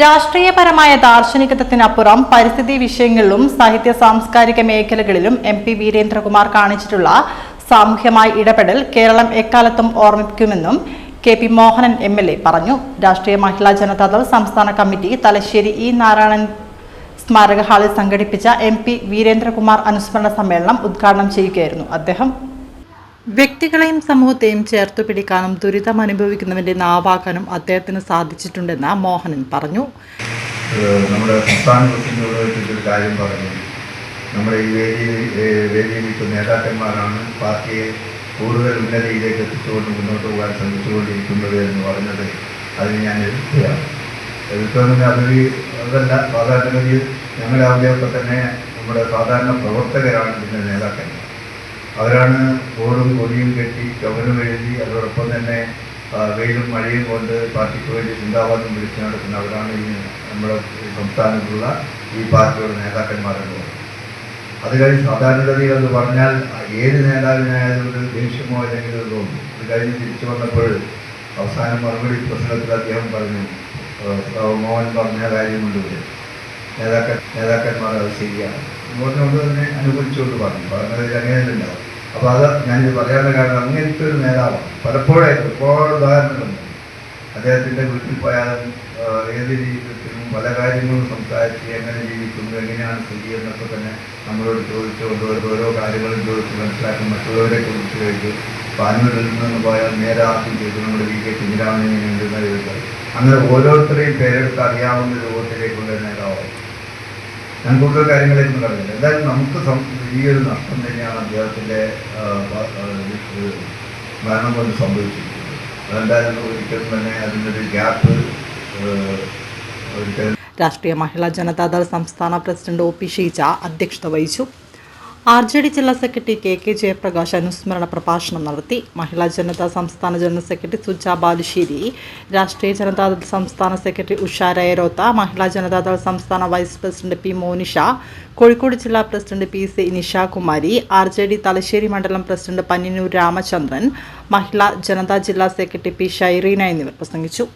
രാഷ്ട്രീയപരമായ ദാർശനികത്വത്തിനപ്പുറം പരിസ്ഥിതി വിഷയങ്ങളിലും സാഹിത്യ സാംസ്കാരിക മേഖലകളിലും എം പി വീരേന്ദ്രകുമാർ കാണിച്ചിട്ടുള്ള സാമൂഹ്യമായ ഇടപെടൽ കേരളം എക്കാലത്തും ഓർമ്മിക്കുമെന്നും K P Mohanan M L A പറഞ്ഞു. രാഷ്ട്രീയ മഹിളാ ജനതാദൾ സംസ്ഥാന കമ്മിറ്റി തലശ്ശേരി ഇ നാരായണൻ സ്മാരക ഹാളിൽ സംഘടിപ്പിച്ച എം പി വീരേന്ദ്രകുമാർ അനുസ്മരണ സമ്മേളനം ഉദ്ഘാടനം ചെയ്യുകയായിരുന്നു അദ്ദേഹം. വ്യക്തികളെയും സമൂഹത്തെയും ചേർത്തു പിടിക്കാനും ദുരിതം അനുഭവിക്കുന്നവന്റെ നാവാക്കാനും അദ്ദേഹത്തിന് സാധിച്ചിട്ടുണ്ടെന്ന് മോഹനൻ പറഞ്ഞു. നമ്മുടെ സംസ്ഥാന ഒരു കാര്യം പറഞ്ഞു. നമ്മുടെ ഈ വേദിയിൽ വേദിയിൽ ഇപ്പോൾ നേതാക്കന്മാരാണ് പാർട്ടിയെ കൂടുതൽ ഉന്നതിയിലേക്ക് എത്തിച്ചുകൊണ്ട് മുന്നോട്ട് പോകാൻ ശ്രമിച്ചുകൊണ്ടിരിക്കുന്നത് എന്ന് പറഞ്ഞത് അതിന് ഞാൻ എതിർക്കുകയാണ്. എതിർക്കുന്നതിന് അതൊരു അതല്ല സാധാരണഗതിയിൽ ഞങ്ങളുടെ അവിടെയൊക്കെ തന്നെ നമ്മുടെ സാധാരണ പ്രവർത്തകരാണ് ഇതിന്റെ നേതാക്കന്മാർ. അവരാണ് ബോർഡും കൊടിയും കെട്ടി ചുവരും എഴുതി അതോടൊപ്പം തന്നെ വെയിലും മഴയും കൊണ്ട് പാർട്ടിക്ക് വേണ്ടി ചിന്താവാദം വിളിച്ചു നടക്കുന്ന അവരാണ് ഈ നമ്മുടെ സംസ്ഥാനത്തുള്ള ഈ പാർട്ടിയുടെ നേതാക്കന്മാരെന്ന് പറയുന്നത്. അത് കഴിഞ്ഞ് സാധാരണഗതിയിൽ എന്ന് പറഞ്ഞാൽ ഏത് നേതാവിനായാലും ഒരു ദേഷ്യമോ അല്ലെങ്കിൽ തോന്നും അത് കഴിഞ്ഞ് തിരിച്ചു വന്നപ്പോൾ അവസാനം മറുപടി പ്രസംഗത്തിൽ അദ്ദേഹം പറഞ്ഞു മോഹൻ പറഞ്ഞ കാര്യം കൊണ്ട് നേതാക്കൻ നേതാക്കന്മാർ അത് ശരിയാണ്. പറഞ്ഞുകൊണ്ട് തന്നെ അനുകൂലിച്ചുകൊണ്ട് പറഞ്ഞു. പറഞ്ഞത് അങ്ങനെയല്ല ഉണ്ടാവും. അപ്പോൾ അത് ഞാനിത് പറയാനുള്ള കാരണം അങ്ങനത്തെ ഒരു നേതാവാണ്. പലപ്പോഴായിട്ട് ഒരുപാട് ഉദാഹരണങ്ങളുണ്ട്. അദ്ദേഹത്തിന്റെ വീട്ടിൽ പോയാലും ഏത് ജീവിതത്തിലും പല കാര്യങ്ങളും സംസാരിച്ച് എങ്ങനെ ജീവിക്കുന്നു എങ്ങനെയാണ് സ്ഥിതി എന്നൊക്കെ തന്നെ നമ്മളോട് ചോദിച്ചുകൊണ്ട് ഓരോ- കാര്യങ്ങളും ചോദിച്ച് മനസ്സിലാക്കി മറ്റുള്ളവരെ കുറിച്ച് കഴിഞ്ഞു പാനൂരിൽ നിന്ന് പോയാൽ നേരെ ആദ്യം ചെയ്തു നമ്മുടെ വി കെ ചോദിച്ചാൽ അങ്ങനെ ഓരോരുത്തരെയും പേരെടുത്ത് അറിയാവുന്ന രൂപത്തിലേക്കുള്ള നേതാവാണ് ഞാൻ കൂടുതൽ കാര്യങ്ങളിലേക്ക് കടന്നില്ല എന്തായാലും നമുക്ക് ഈ ഒരു നഷ്ടം തന്നെയാണ് അദ്ദേഹത്തിന്റെ മരണം കൊണ്ട് സംഭവിച്ചിരിക്കുന്നത്. അതെന്തായാലും ഒരിക്കലും തന്നെ അതിനൊരു ഗ്യാപ്പ് ഒരിക്കലും രാഷ്ട്രീയ മഹിളാ ജനതാദൾ സംസ്ഥാന പ്രസിഡന്റ് ഒ പി ഷീജ അധ്യക്ഷത വഹിച്ചു. ആർ ജെ ഡി ജില്ലാ സെക്രട്ടറി കെ കെ ജയപ്രകാശ് അനുസ്മരണ പ്രഭാഷണം നടത്തി. മഹിളാ ജനതാ സംസ്ഥാന ജനറൽ സെക്രട്ടറി സുജ ബാലുശ്ശേരി രാഷ്ട്രീയ ജനതാദൾ സംസ്ഥാന സെക്രട്ടറി ഉഷ രയരോത്ത മഹിളാ ജനതാദൾ സംസ്ഥാന vice president P Monisha Kozhikode ജില്ലാ president P C Nishakumari R J D Thalassery മണ്ഡലം പ്രസിഡന്റ് പന്നിനൂർ രാമചന്ദ്രൻ മഹിളാ ജനതാ ജില്ലാ സെക്രട്ടറി പി ഷൈറീന എന്നിവർ പ്രസംഗിച്ചു.